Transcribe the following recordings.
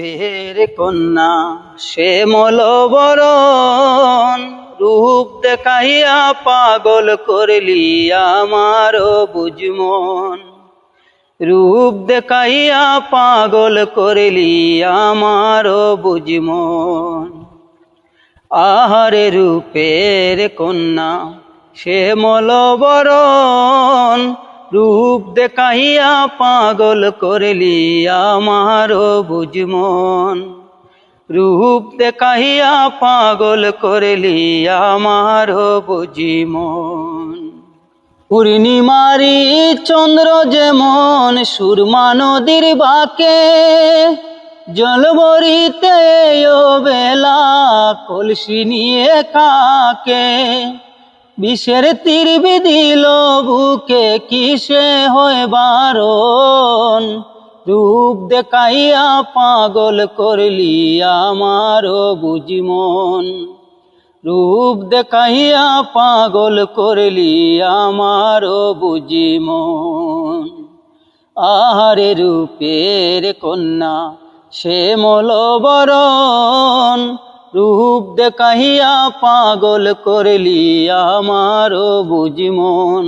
ফের কন্যা, সে মলবরণ, রূপ দেখাইয়া পাগল করলি আমার বুঝমন। রূপ দেখাইয়া পাগল করলি আমার বুঝমন। আহারে রূপের কন্যা, সে মলবরণ রূপ দেখাইয়া পাগল করলি আমার বুঝমন রূপ দেখাইয়া পাগল করলি আমার বুঝিমন পূর্ণিমারি চন্দ্র যেমন সুরমা নদীর বাকে, জলবরিতে বেলা কলসি নিয়ে কাকে। বিষের তীর বিদিল বুকে, কিসে হয় বারণ? রূপ দেখাইয়া পাগল করলি আমার বুঝিমন রূপ দেখাইয়া পাগল করলি আমার বুঝিমন আহারে রূপের কন্যা, সে মলবরণ। রূপ দেখাইয়া পাগল করলি আমার বুঝিমন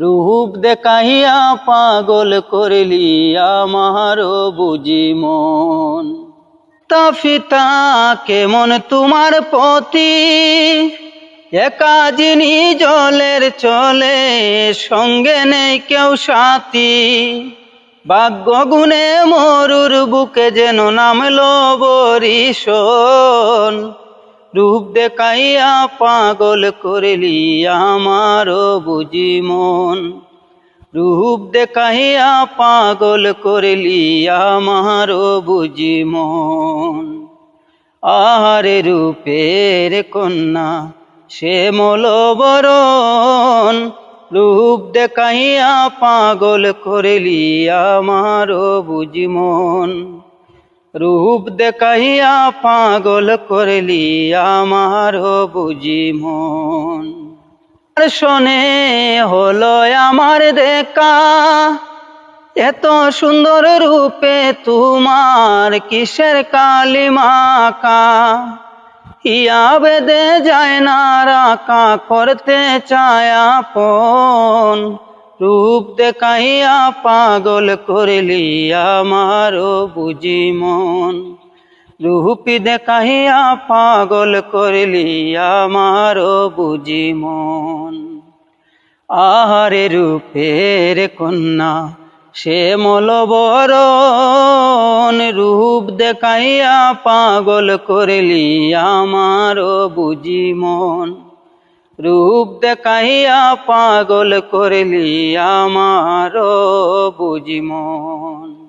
রূপ দেখাইয়া পাগল করলি আমার বুঝিমন তা ফিতা কেমন তোমার পতি? একা যিনি জলের চলে, সঙ্গে নেই কেউ সাথী। ভাগ্য গুণে মরুর বুকে যেন নামলো বরিশন। রূপ দেখাইয়া পাগল করলি আমার বুঝি মন। রূপ দেখাইয়া পাগল করলি আমার বুঝি মন। আহারে রূপের কন্যা সে মলবরণ। রূপ দেখাইয়া পাগল করলি আমার বুঝিমন রূপ দেখাইয়া পাগল করলি আমার বুঝিমন শোনে হলো আমার দেখা, এত সুন্দর রূপে তোমার কিসের কালিমাকা ইয়া বেদে যায় না করতে চায় আপন? রূপ দেখাইয়া পাগল করলি আমার বুঝিমন রূপি দেখাইয়া পাগল করলি আমার বুঝিমন আহারে রূপের কন্যা সে মলবরণ রূপ দেখাইয়া পাগল করিলি আমার বুঝি মন। রূপ দেখাইয়া পাগল করিলি আমার বুঝিমন